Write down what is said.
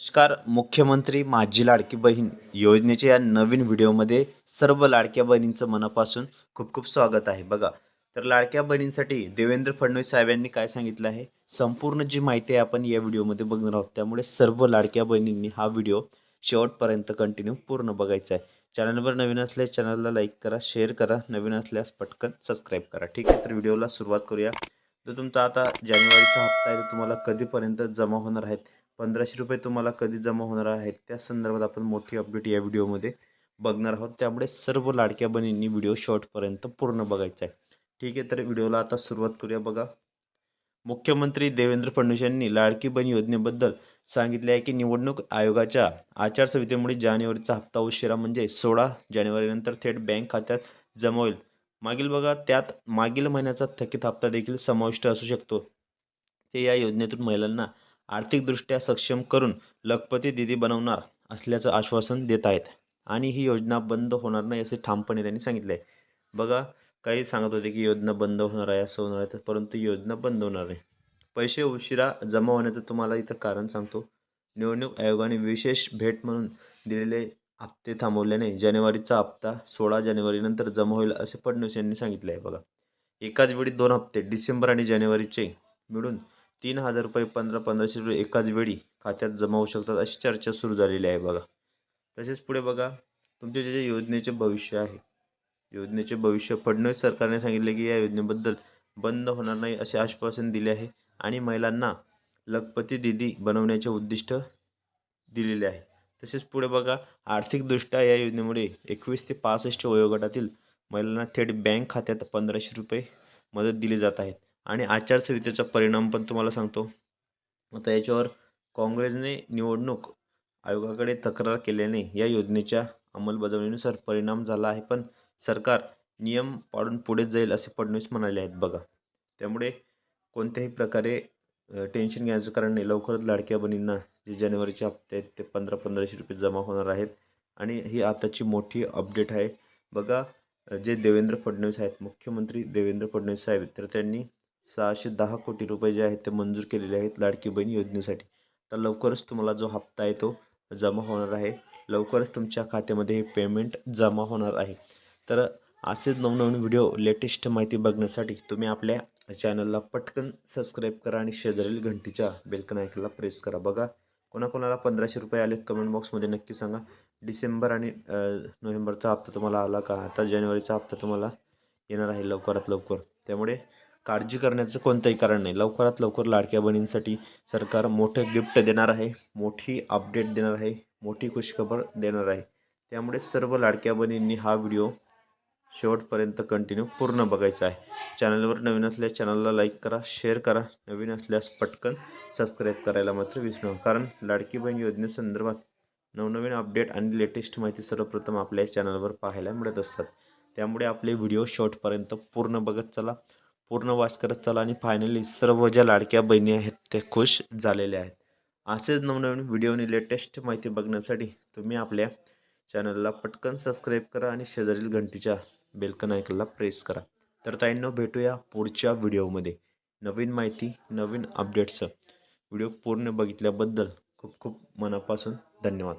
नमस्कार मुख्यमंत्री माझी लाडकी बहीण योजनेच्या या नवीन व्हिडिओमध्ये सर्व लाडक्या बहिणींचं मनापासून खूप खूप स्वागत आहे. बघा तर लाडक्या बहिणींसाठी देवेंद्र फडणवीस साहेबांनी काय सांगितलं आहे? संपूर्ण जी माहिती आहे आपण या व्हिडिओमध्ये बघणार आहोत. त्यामुळे सर्व लाडक्या बहिणींनी हा व्हिडिओ शेवटपर्यंत कंटिन्यू पूर्ण बघायचा आहे. चॅनलवर नवीन असल्यास चॅनलला लाईक करा शेअर करा. नवीन असल्यास पटकन सबस्क्राईब करा. ठीक आहे तर व्हिडिओला सुरुवात करूया. जो तुमचा आता जानेवारीचा हप्ता आहे तो तुम्हाला कधीपर्यंत जमा होणार आहेत? पंधराशे रुपये तुम्हाला कधी जमा होणार आहेत त्या संदर्भात आपण मोठी अपडेट या व्हिडिओमध्ये बघणार आहोत. त्यामुळे सर्व लाडक्या बहिणींनी व्हिडिओ शॉर्टपर्यंत पूर्ण बघायचा आहे. ठीक आहे तर व्हिडिओला आता सुरुवात करूया बघा. मुख्यमंत्री देवेंद्र फडणवीस यांनी लाडकी बहीण योजनेबद्दल सांगितले आहे की निवडणूक आयोगाच्या आचारसंहितेमुळे जानेवारीचा हप्ता उशिरा म्हणजे सोळा जानेवारीनंतर थेट बँक खात्यात जमा होईल. मागील बघा त्यात मागील महिन्याचा थकीत हप्ता देखील समाविष्ट असू शकतो. ते या योजनेतून महिलांना आर्थिकदृष्ट्या सक्षम करून लखपती दिदी बनवणार असल्याचं आश्वासन देत आहेत. आणि ही योजना बंद होणार नाही असे ठामपणे त्यांनी सांगितले आहे बघा काही सांगत होते की योजना बंद होणार आहे असं होणार आहे तर परंतु योजना बंद होणार नाही. पैसे उशिरा जमा होण्याचं तुम्हाला इथं कारण सांगतो. निवडणूक आयोगाने विशेष भेट म्हणून दिलेले हप्ते थांबवल्याने जानेवारीचा हप्ता सोळा जानेवारीनंतर जमा होईल असे फडणवीस यांनी सांगितले आहे बघा एकाच वेळी दोन हप्ते डिसेंबर आणि जानेवारीचे मिळून तीन हजार रुपये पंधरा पंधराशे रुपये एकाच वेळी खात्यात जमा होऊ शकतात अशी चर्चा सुरू झालेली आहे बघा. तसेच पुढे बघा तुमचे जे जे योजनेचे भविष्य आहे योजनेचे भविष्य फडणवीस सरकारने सांगितले की या योजनेबद्दल बंद होणार नाही असे आश्वासन दिले आहे आणि महिलांना लखपती दिदी बनवण्याचे उद्दिष्ट दिलेले आहे. तसेच पुढे बघा आर्थिकदृष्ट्या या योजनेमुळे एकवीस ते पासष्ट वयोगटातील महिलांना थेट बँक खात्यात पंधराशे रुपये मदत दिली जात आहेत आणि आचारसंहितेचा परिणाम पण तुम्हाला सांगतो. आता याच्यावर काँग्रेसने निवडणूक आयोगाकडे तक्रार केल्याने या योजनेच्या अंमलबजावणीनुसार परिणाम झाला आहे पण सरकार नियम पाडून पुढे जाईल असे फडणवीस म्हणाले आहेत बघा. त्यामुळे कोणत्याही प्रकारे टेन्शन घ्यायचं कारण नाही. लवकरच लाडक्या बहिणींना जे जानेवारीचे हप्ते आहेत ते पंधरा पंधराशे रुपये जमा होणार आहेत. आणि ही आताची मोठी अपडेट आहे. बघा जे देवेंद्र फडणवीस आहेत मुख्यमंत्री देवेंद्र फडणवीस साहेब तर त्यांनी सहाशे दहा कोटी रुपये जे आहेत ते मंजूर केलेले आहेत लाडकी बहीण योजनेसाठी. तर लवकरच तुम्हाला जो हप्ता आहे तो जमा होणार आहे. लवकरच तुमच्या खात्यामध्ये हे पेमेंट जमा होणार आहे. तर असेच नवनवीन व्हिडिओ लेटेस्ट माहिती बघण्यासाठी तुम्ही आपल्या चॅनलला पटकन सबस्क्राईब करा आणि शेजारील घंटीच्या बेलकन ऐकायला प्रेस करा. बघा कोणाकोणाला पंधराशे रुपये आले कमेंट बॉक्समध्ये नक्की सांगा. डिसेंबर आणि नोव्हेंबरचा हप्ता तुम्हाला आला का? आता जानेवारीचा हप्ता तुम्हाला येणार आहे लवकरात लवकर. त्यामुळे काळजी करण्याचं कोणतंही कारण नाही. लवकरात लवकर लाडक्या बहिणींसाठी सरकार मोठं गिफ्ट देणार आहे मोठी अपडेट देणार आहे मोठी खुशखबर देणार आहे. त्यामुळे सर्व लाडक्या बहिणींनी हा व्हिडिओ शेवटपर्यंत कंटिन्यू पूर्ण बघायचा आहे. चॅनलवर नवीन असल्यास चॅनलला लाईक करा शेअर करा. नवीन असल्यास पटकन सबस्क्राईब करायला मात्र विसरू नका. कारण लाडकी बहीण योजनेसंदर्भात नवनवीन अपडेट आणि लेटेस्ट माहिती सर्वप्रथम आपल्या चॅनलवर पाहायला मिळत असतात. त्यामुळे आपले व्हिडिओ शॉर्टपर्यंत पूर्ण बघत चला. पूर्ण वाच करत चला आणि फायनली सर्व ज्या लाडक्या बहिणी आहेत त्या खुश झालेल्या आहेत. असेच नवनवीन व्हिडिओनी लेटेस्ट माहिती बघण्यासाठी तुम्ही आपल्या चॅनलला पटकन सबस्क्राईब करा आणि शेजारील घंटीच्या बेलकन ऐकला प्रेस करा. तर ताईंनो भेटूया पुढच्या व्हिडिओमध्ये नवीन माहिती नवीन अपडेट्स व्हिडिओ पूर्ण बघितल्याबद्दल खूप खूप मनापासून धन्यवाद.